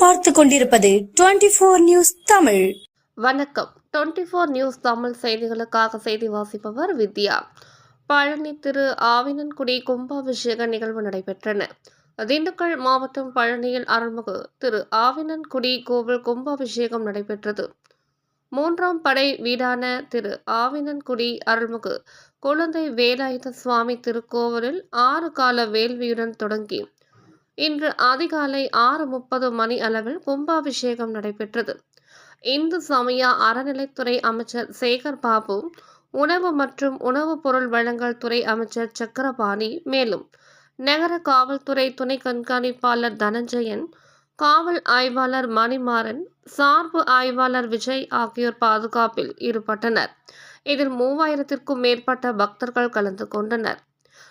பார்த்து கொண்டிருப்பது twenty four news Tamil. வணக்கம். டுவெண்ட்டி ஃபோர் நியூஸ் தமிழ் செய்திகளுக்காக செய்தி வாசிப்பவர் வித்யா. பழனி திரு ஆவினன்குடி கும்பாபிஷேக நிகழ்வு நடைபெற்றன. திண்டுக்கல் மாவட்டம் பழனியில் அருள்மிகு திரு ஆவினன்குடி கோவில் கும்பாபிஷேகம் நடைபெற்றது. மூன்றாம் படை வீடான திரு ஆவினன்குடி அருள்மிகு குழந்தை வேலாயுத சுவாமி திருக்கோவிலில் ஆறு கால வேள்வியுடன் தொடங்கி இன்று அதிகாலை ஆறு முப்பது மணி அளவில் கும்பாபிஷேகம் நடைபெற்றது. இந்து சமய அறநிலைத்துறை அமைச்சர் சேகர் பாபு உணவு மற்றும் உணவுப் பொருள் வழங்கல் துறை அமைச்சர் சக்கரபாணி மேலும் நகர காவல்துறை துணை கண்காணிப்பாளர் தனஞ்சயன் காவல் ஆய்வாளர் மணிமாறன் சார்பு ஆய்வாளர் விஜய் ஆகியோர் பாதுகாப்பில் ஈடுபட்டனர். இதில் மூவாயிரத்திற்கும் மேற்பட்ட பக்தர்கள் கலந்து கொண்டனர்.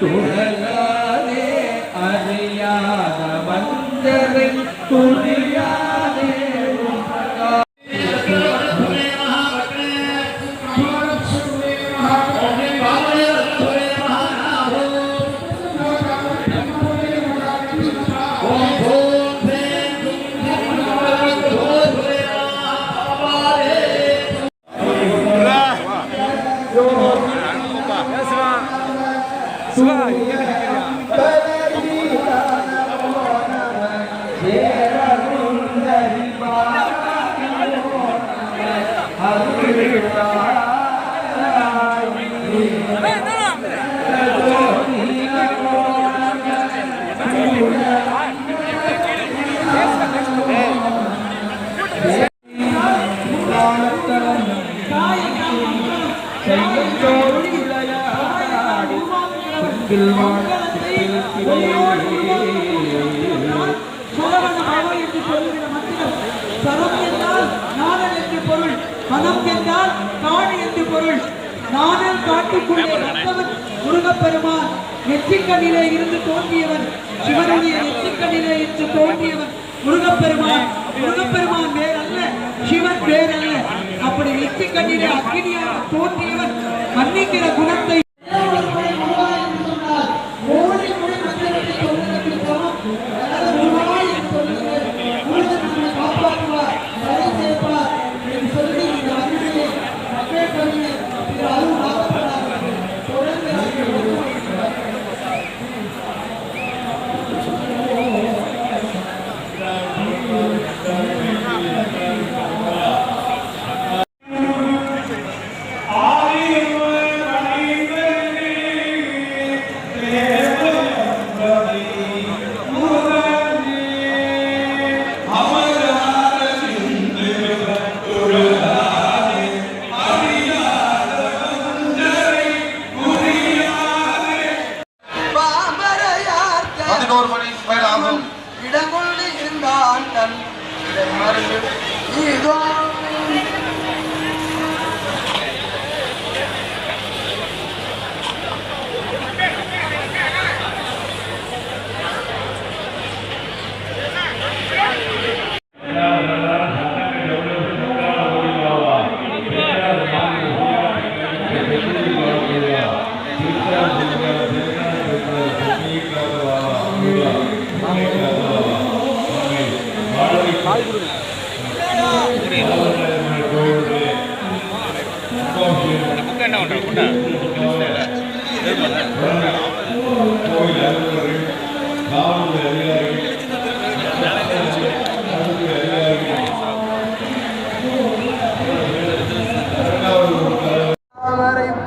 துழலாதே சரம் என்றால் நாணல் என்று பொருள் மனம் என்றால் காணி என்று பொருள். நாணல் காட்டுக்குள்ளே வந்தவன் முருகப்பெருமான் நெற்றிக்கண்ணிலே இருந்து தோன்றியவன் சிவனுடைய நெற்றிக்கண்ணிலே இருந்து தோன்றியவன் முருகப்பெருமான் முருகப்பெருமான் வேறல்ல சிவன் வேறல்ல அப்படி நெற்றிக்கண்ணிலே அக்னியாக தோன்றியவன் மன்னிக்கிற குணத்தை இடங்கொண்டு இருந்தான் தன் மருந்து இதோ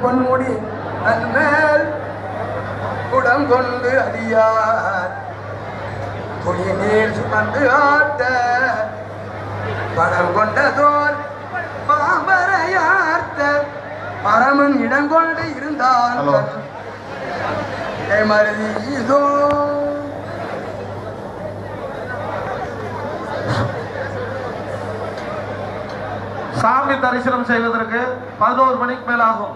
பொன்முடி நன்மேல் குடம் கொண்டு அறியா புளிய நீர் சுமந்து ஆட்ட படம் கொண்டதோர் மாமரையார்த்த மரமன் இடங்கொண்டு இருந்தால் மருதி இதோ. சாமி தரிசனம் செய்வதற்கு பதினோரு மணிக்கு மேலாகும்.